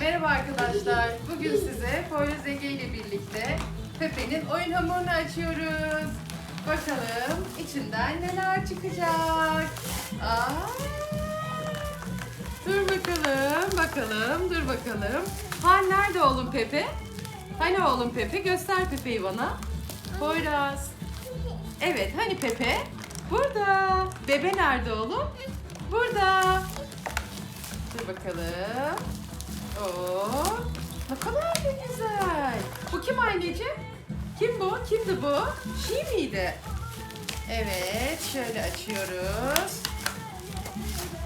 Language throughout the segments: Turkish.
Merhaba arkadaşlar. Bugün size Poyraz Ege ile birlikte Pepe'nin oyun hamurunu açıyoruz. Bakalım içinden neler çıkacak. Aa! Dur bakalım, bakalım, dur bakalım. Ha nerede oğlum Pepe? Hani oğlum Pepe? Göster Pepe'yi bana. Poyraz. Evet, hani Pepe? Burada. Bebe nerede oğlum? Burada. Dur bakalım. Oo, ne kadar da güzel. Bu kim anneciğim? Kim bu? Kimdi bu? Şey miydi? Evet, şöyle açıyoruz.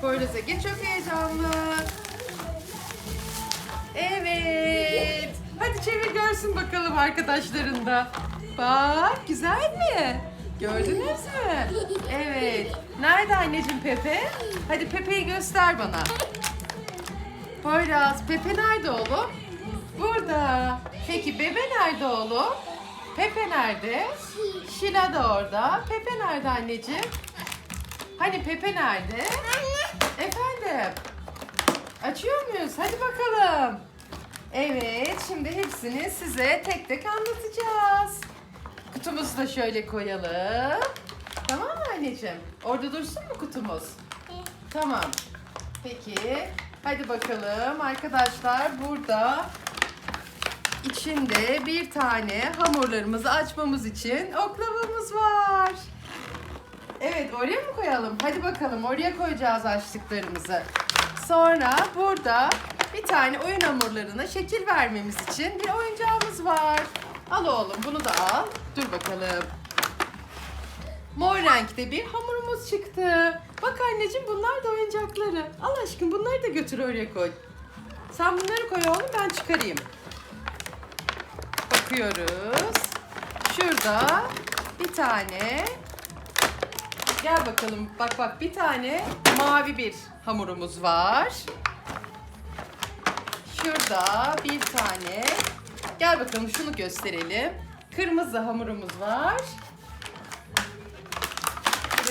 Poyraz Ege çok heyecanlı. Evet. Hadi çevir görsün bakalım arkadaşların da. Bak güzel mi? Gördünüz mü? Evet. Nerede anneciğim Pepe? Hadi Pepe'yi göster bana. Poyraz, Pepe nerede oğlum? Burada. Peki Bebe nerede oğlum? Pepe nerede? Şila da orada. Pepe nerede anneciğim? Hani Pepe nerede? Efendim? Açıyor muyuz? Hadi bakalım. Evet, şimdi hepsini size tek tek anlatacağız. Kutumuzu da şöyle koyalım. Tamam mı anneciğim? Orada dursun mu kutumuz? Tamam. Peki. Hadi bakalım arkadaşlar burada içinde bir tane hamurlarımızı açmamız için oklavamız var. Evet oraya mı koyalım? Hadi bakalım oraya koyacağız açtıklarımızı. Sonra burada bir tane oyun hamurlarına şekil vermemiz için bir oyuncağımız var. Al oğlum bunu da al. Dur bakalım. Mor renkte bir hamurumuz çıktı. Bak anneciğim bunlar da oyuncakları. Al aşkım bunları da götür oraya koy. Sen bunları koy oğlum ben çıkarayım. Bakıyoruz. Şurada bir tane Gel bakalım. Bak bak bir tane mavi bir hamurumuz var. Şurada bir tane. Gel bakalım şunu gösterelim. Kırmızı hamurumuz var.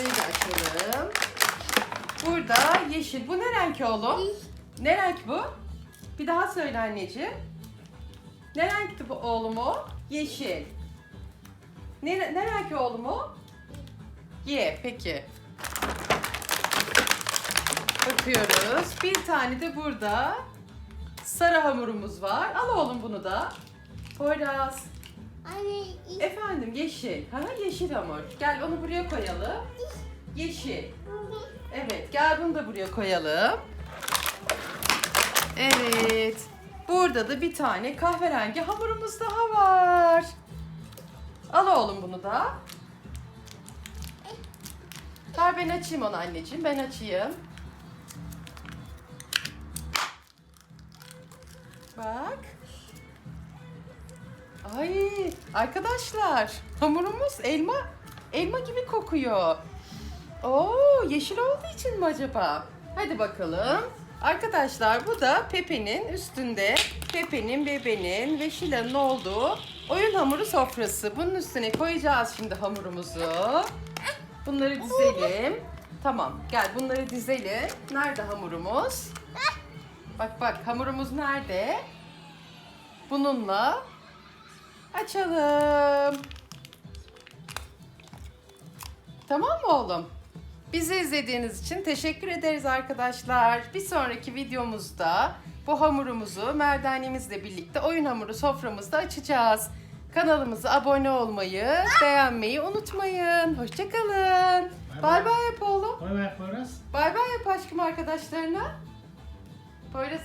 Burayı da açalım. Burada yeşil. Bu ne renk oğlum? Ne renk bu? Bir daha söyle anneciğim. Ne renkti bu oğlum o? Yeşil. Ne, ne renk oğlum o? Ye, peki. Bakıyoruz. Bir tane de burada sarı hamurumuz var. Al oğlum bunu da. Poyraz. Anne, Efendim yeşil. Ha, yeşil hamur. Gel onu buraya koyalım. Yeşil. Evet, gel bunu da buraya koyalım. Evet. Burada da bir tane kahverengi hamurumuz daha var. Al oğlum bunu da. Ver ben açayım onu anneciğim. Ben açayım. Bak. Ay arkadaşlar hamurumuz elma elma gibi kokuyor. Oo yeşil olduğu için mi acaba? Hadi bakalım. Arkadaşlar bu da Pepe'nin üstünde Pepe'nin, Bebe'nin ve Şila'nın olduğu oyun hamuru sofrası. Bunun üstüne koyacağız şimdi hamurumuzu. Bunları dizelim. Tamam gel bunları dizelim. Nerede hamurumuz? Bak bak hamurumuz nerede? Bununla açalım. Tamam mı oğlum? Bizi izlediğiniz için teşekkür ederiz arkadaşlar. Bir sonraki videomuzda bu hamurumuzu merdanemizle birlikte oyun hamuru soframızda açacağız. Kanalımıza abone olmayı, beğenmeyi unutmayın. Hoşçakalın. Bay Bay yap oğlum. Bay bay Poyraz. Bay bay yap aşkım arkadaşlarına. Poyraz